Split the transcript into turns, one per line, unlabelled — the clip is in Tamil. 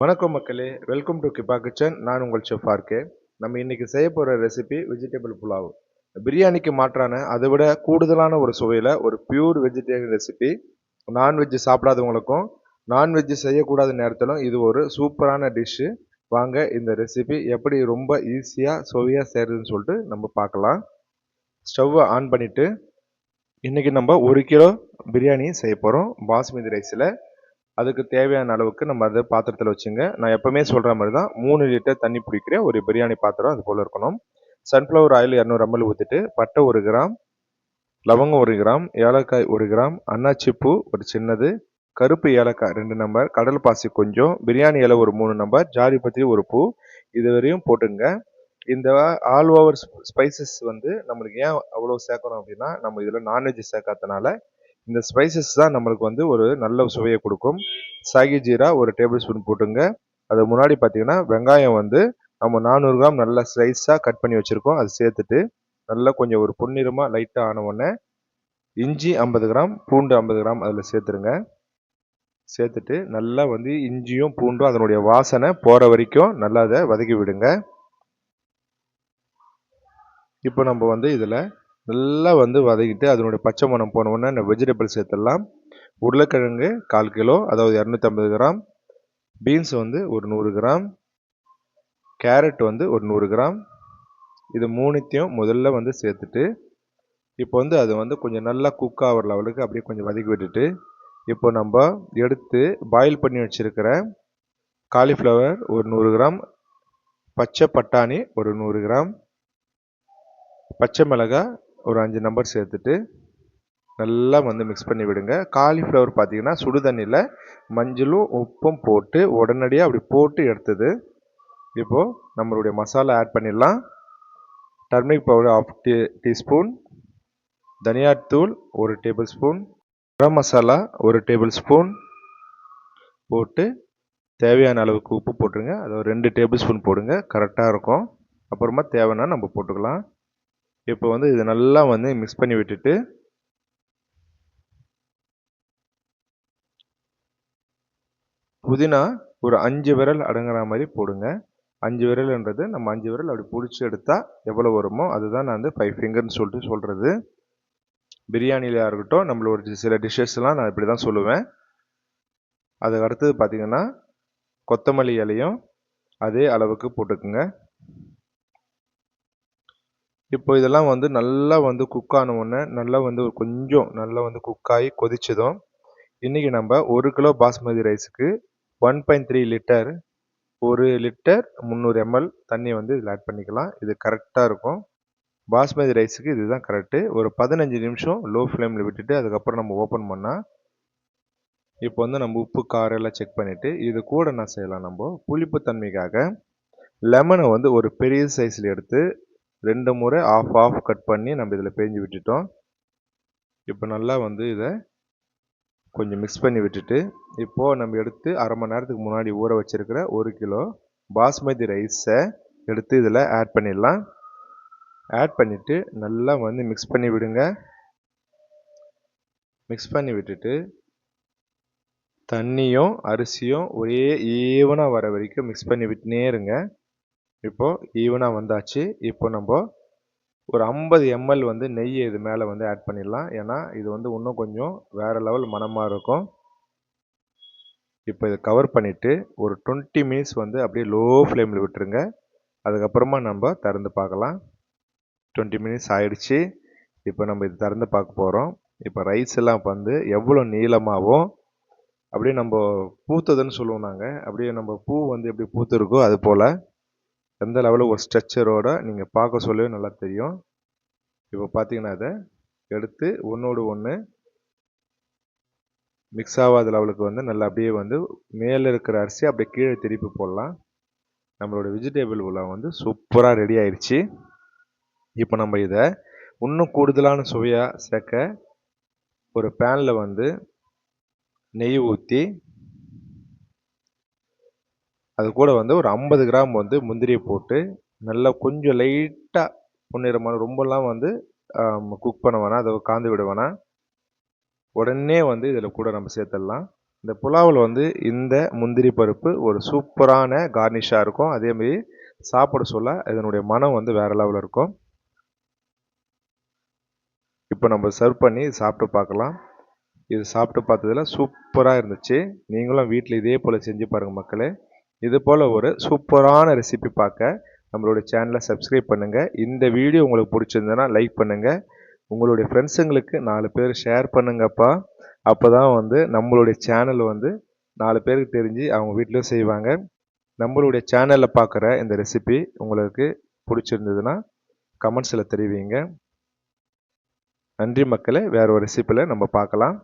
வணக்கம் மக்களே வெல்கம் டு கிபா கிச்சன் நான் உங்கள் செஃப் ஆர்கே. நம்ம இன்றைக்கி செய்ய போகிற ரெசிபி வெஜிடபிள் புலாவ் பிரியாணிக்கு மாற்றான அதை விட கூடுதலான ஒரு சுவையில் ஒரு pure vegetarian recipe non veg சாப்பிடாதவங்களுக்கும் non veg செய்யக்கூடாத நேரத்திலும் இது ஒரு சூப்பரான டிஷ்ஷு வாங்க இந்த ரெசிபி எப்படி ரொம்ப ஈஸியாக சுவையாக செய்கிறதுன்னு சொல்லிட்டு நம்ம பார்க்கலாம். ஸ்டவ்வை ஆன் பண்ணிவிட்டு இன்றைக்கி நம்ம ஒரு கிலோ பிரியாணி செய்ய போகிறோம் பாஸ்மதி ரைஸில் அதுக்கு தேவையான அளவுக்கு நம்ம அதை பாத்திரத்தில் வச்சுங்க. நான் எப்போவுமே சொல்கிற மாதிரி தான் மூணு லிட்டர் தண்ணி பிடிக்கிற ஒரு பிரியாணி பாத்திரம் அது போல் இருக்கணும். சன்ஃப்ளவர் ஆயில் இரநூறு எம்எல் ஊற்றிட்டு பட்டை ஒரு கிராம் லவங்கம் ஒரு கிராம் ஏலக்காய் ஒரு கிராம் அன்னாச்சி பூ ஒரு சின்னது கருப்பு ஏலக்காய் ரெண்டு நம்பர் கடல் பாசி கொஞ்சம் பிரியாணி இலை ஒரு மூணு நம்பர் ஜாதி பத்திரி ஒரு பூ. இது வரையும் போட்டுங்க. இந்த ஆல் ஓவர் ஸ்பைசஸ் வந்து நம்மளுக்கு ஏன் அவ்வளோ சேர்க்கணும் அப்படின்னா நம்ம இதில் நான்வெஜ் சேர்க்காதனால இந்த ஸ்பைசஸ் தான் நம்மளுக்கு வந்து ஒரு நல்ல சுவையை கொடுக்கும். சாகி ஜீரா ஒரு டேபிள் ஸ்பூன் போட்டுங்க. அது முன்னாடி பார்த்தீங்கன்னா வெங்காயம் வந்து நம்ம நானூறு கிராம் நல்லா ஸ்லைஸாக கட் பண்ணி வச்சுருக்கோம். அது சேர்த்துட்டு நல்லா கொஞ்சம் ஒரு பொன்னிறமாக லைட்டாக ஆன உடனே இஞ்சி ஐம்பது கிராம் பூண்டு ஐம்பது கிராம் அதில் சேர்த்துருங்க. சேர்த்துட்டு நல்லா வந்து இஞ்சியும் பூண்டும் அதனுடைய வாசனை போகிற வரைக்கும் நல்லா அதை வதக்கி விடுங்க. இப்போ நம்ம வந்து இதில் நல்லா வந்து வதக்கிட்டு அதனுடைய பச்சை மணம் போனவுடனே இந்த வெஜிடபிள் சேர்த்துடலாம். உருளைக்கிழங்கு கால் கிலோ அதாவது இரநூத்தம்பது கிராம். பீன்ஸ் வந்து ஒரு நூறு கிராம். கேரட் வந்து ஒரு நூறு கிராம். இது மூணுத்தையும் முதல்ல வந்து சேர்த்துட்டு இப்போ வந்து அது வந்து கொஞ்சம் நல்லா குக் ஆகிற லெவலுக்கு அப்படியே கொஞ்சம் வதக்கி விட்டுட்டு இப்போ நம்ம எடுத்து பாயில் பண்ணி வச்சுருக்கிற காலிஃப்ளவர் ஒரு நூறு கிராம். பச்சை பட்டாணி ஒரு நூறு கிராம். பச்சை மிளகாய் ஒரு அஞ்சு நம்பர் சேர்த்துட்டு நல்லா வந்து மிக்ஸ் பண்ணி விடுங்க. காலிஃப்ளவர் பார்த்தீங்கன்னா சுடு தண்ணியில் மஞ்சளும் உப்பும் போட்டு உடனடியாக அப்படி போட்டு எடுத்தது. இப்போது நம்மளுடைய மசாலா ஆட் பண்ணிடலாம். Turmeric powder half tea teaspoon தனியாத்தூள் ஒரு டேபிள் ஸ்பூன் கரம் மசாலா ஒரு டேபிள் ஸ்பூன் போட்டு தேவையான அளவுக்கு உப்பு போட்டுருங்க. அதை ஒரு ரெண்டு டேபிள் ஸ்பூன் போடுங்க கரெக்டாக இருக்கும். அப்புறமா தேவைன்னா நம்ம போட்டுக்கலாம். இப்போ வந்து இது நல்லா வந்து மிக்ஸ் பண்ணி விட்டுட்டு புதினா ஒரு அஞ்சு விரல் அடங்குற மாதிரி போடுங்க. அஞ்சு விரல்ன்றது நம்ம அஞ்சு விரல் அப்படி பிடிச்சி எடுத்தால் எவ்வளோ வருமோ அதுதான் நான் வந்து ஃபைவ் ஃபிங்கர்னு சொல்லிட்டு சொல்கிறது பிரியாணியிலையாக இருக்கட்டும் நம்மளோட சில டிஷ்ஷஸ்லாம் நான் இப்படி தான் சொல்லுவேன். அதுக்கு அடுத்தது பார்த்திங்கன்னா கொத்தமல்லி இலையும் அதே அளவுக்கு போட்டுக்குங்க. இப்போ இதெல்லாம் வந்து நல்லா வந்து குக் ஆனவுடனே நல்லா வந்து கொஞ்சம் நல்லா வந்து குக்காகி கொதிச்சதும் இன்றைக்கி நம்ம ஒரு கிலோ பாஸ்மதி ரைஸுக்கு ஒன் பாயிண்ட் த்ரீ லிட்டர் ஒரு லிட்டர் முந்நூறு எம்எல் தண்ணி வந்து இதில் ஆட் பண்ணிக்கலாம். இது கரெக்டாக இருக்கும். பாஸ்மதி ரைஸுக்கு இதுதான் கரெக்டு ஒரு பதினஞ்சு நிமிஷம் லோ ஃப்ளேமில் விட்டுட்டு அதுக்கப்புறம் நம்ம ஓப்பன் பண்ணால் இப்போ வந்து நம்ம உப்பு காரம் எல்லாம் செக் பண்ணிவிட்டு இது கூட என்ன செய்யலாம் நம்ம. புளிப்பு தன்மைக்காக லெமனை வந்து ஒரு பெரிய சைஸில் எடுத்து ரெண்டு முறை ஆஃப் ஆஃப் கட் பண்ணி நம்ம இதில் பேஞ்சு விட்டுட்டோம். இப்போ நல்லா வந்து இதை கொஞ்சம் மிக்ஸ் பண்ணி விட்டுட்டு இப்போது நம்ம எடுத்து அரை மணி நேரத்துக்கு முன்னாடி ஊற வச்சுருக்கிற ஒரு கிலோ பாஸ்மதி ரைஸை எடுத்து இதில் ஆட் பண்ணிடலாம். ஆட் பண்ணிவிட்டு நல்லா வந்து மிக்ஸ் பண்ணி விடுங்க. மிக்ஸ் பண்ணி விட்டுட்டு தண்ணியும் அரிசியும் ஒரே ஈவனாக வர வரைக்கும் மிக்ஸ் பண்ணி விட்டுனே இருங்க. இப்போது ஈவனாக வந்தாச்சு. இப்போ நம்ம ஒரு ஐம்பது எம்எல் வந்து நெய் இது மேலே வந்து ஆட் பண்ணிடலாம். ஏன்னா இது வந்து இன்னும் கொஞ்சம் வேறு லெவல் மனமாக இருக்கும். இப்போ இதை கவர் பண்ணிவிட்டு ஒரு டுவெண்ட்டி மினிட்ஸ் வந்து அப்படியே லோ ஃப்ளேமில் விட்டுருங்க. அதுக்கப்புறமா நம்ம திறந்து பார்க்கலாம். டுவெண்ட்டி மினிட்ஸ் ஆயிடுச்சு. இப்போ நம்ம இது திறந்து பார்க்க போகிறோம் இப்போ ரைஸ் எல்லாம் வந்து எவ்வளோ நீளமாகவும் அப்படியே நம்ம பூத்ததுன்னு சொல்லுவோம் நாங்கள் அப்படியே நம்ம பூ வந்து எப்படி பூத்துருக்கோ அது போல் எந்த லெவலில் ஒரு ஸ்ட்ரக்சரோட நீங்கள் பார்க்க சொல்லவே நல்லா தெரியும். இப்போ பார்த்தீங்கன்னா அதை எடுத்து ஒன்றோடு ஒன்று மிக்ஸ் ஆகாத லெவலுக்கு வந்து நல்லா அப்படியே வந்து மேலே இருக்கிற அரிசி அப்படியே கீழே திருப்பி போடலாம். நம்மளோட வெஜிடேபிள் உலகம் வந்து சூப்பராக ரெடி ஆயிடுச்சு இப்போ நம்ம இதை இன்னும் கூடுதலான சுவையாக சேர்க்க ஒரு பேனில் வந்து நெய் ஊற்றி அது கூட வந்து ஒரு ஐம்பது கிராம் வந்து முந்திரியை போட்டு நல்லா கொஞ்சம் லைட்டாக பொன்னிறமான ரொம்பலாம் வந்து குக் பண்ண வேணாம். அதை காந்து விட வேணாம். உடனே வந்து இதில் கூட நம்ம சேர்த்துடலாம். இந்த புலாவில் வந்து இந்த முந்திரி பருப்பு ஒரு சூப்பரான கார்னிஷாக இருக்கும். அதேமாரி சாப்பிட சொல்ல இதனுடைய மனம் வந்து வேறு லெவலில் இருக்கும். இப்போ நம்ம சர்வ் பண்ணி சாப்பிட்டு பார்க்கலாம். இது சாப்பிட்டு பார்த்ததுல சூப்பராக இருந்துச்சு. நீங்களும் வீட்டில் இதே போல் செஞ்சு பாருங்கள் மக்களே. இது போல் ஒரு சூப்பரான ரெசிபி பார்க்க நம்மளுடைய சேனலை சப்ஸ்கிரைப் பண்ணுங்கள் இந்த வீடியோ உங்களுக்கு பிடிச்சிருந்ததுன்னா லைக் பண்ணுங்கள் உங்களுடைய ஃப்ரெண்ட்ஸுங்களுக்கு நாலு பேர் ஷேர் பண்ணுங்கப்பா. அப்போ தான் வந்து நம்மளுடைய சேனல் வந்து நாலு பேருக்கு தெரிஞ்சு அவங்க வீட்லேயும் செய்வாங்க. நம்மளுடைய சேனலில் பார்க்குற இந்த ரெசிபி உங்களுக்கு பிடிச்சிருந்ததுன்னா கமெண்ட்ஸில் தெரிவிங்க. நன்றி மக்களை வேறு ஒரு ரெசிப்பியில் நம்ம பார்க்கலாம்.